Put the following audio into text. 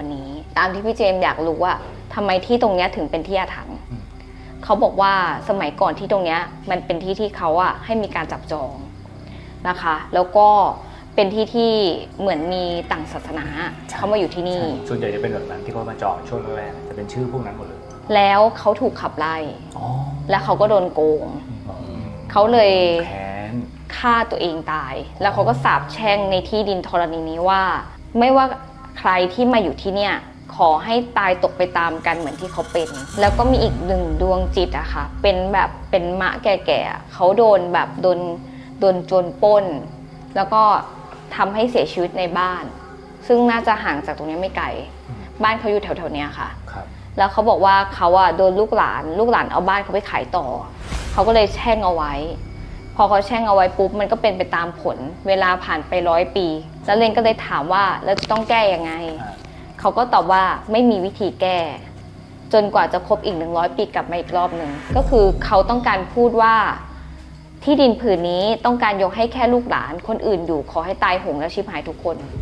วันนี้ ตามที่พี่เจมส์อยากรู้ว่าทำไมที่ตรงเนี้ยถึงเป็นที่อาถรรพ์อืมเขาบอกว่าสมัยก่อนที่ตรงเนี้ยมันเป็นที่ที่เขาอะให้มีการจับจองนะคะ แล้วก็เป็นที่ที่เหมือนมีต่างศาสนาเขามาอยู่ที่นี่ ส่วนใหญ่จะเป็นแบบนั้นที่เขามาจองช่วงแรกๆจะเป็นชื่อพวกนั้นหมดเลย แล้วเขาถูกขับไล่อ๋อแล้วเขาก็โดนโกงอืมเขาเลยแค้นฆ่าตัวเองตาย แล้วเขาก็สาบแช่งในที่ดินธรณีนี้ว่า ไม่ว่า ใครที่มาอยู่ที่เนี่ยขอให้ตายตกไปตามกันเหมือนที่เขาเป็น แล้วก็มีอีกหนึ่งดวงจิตอะค่ะ เป็นแบบเป็นมะแก่ๆอะเขาโดนแบบโดนโดนโจรปล้น แล้วก็ทำให้เสียชีวิตในบ้าน ซึ่งน่าจะห่างจากตรงนี้ไม่ไกล บ้านเขาอยู่แถวๆเนี้ยค่ะครับแล้วเขาบอกว่าเขาอะโดนลูกหลาน ลูกหลานเอาบ้านเขาไปขายต่อ เขาก็เลยแช่งเอาไว้ พอเขาแช่งเอาไว้ปุ๊บมันก็เป็นไปตามผล เวลาผ่านไปร้อยปีแล้วเลนก็เลยถามว่าแล้วจะต้องแก้ยังไงอ่าเขาก็ตอบว่าไม่มีวิธีแก้ จนกว่าจะครบอีก100ปีกลับมาอีกรอบหนึ่งก็คือเขาต้องการพูดว่าที่ดินผืนนี้ต้องการยกให้แค่ลูกหลานคนอื่นอยู่ขอให้ตายโหงและชิบหายทุกคนอื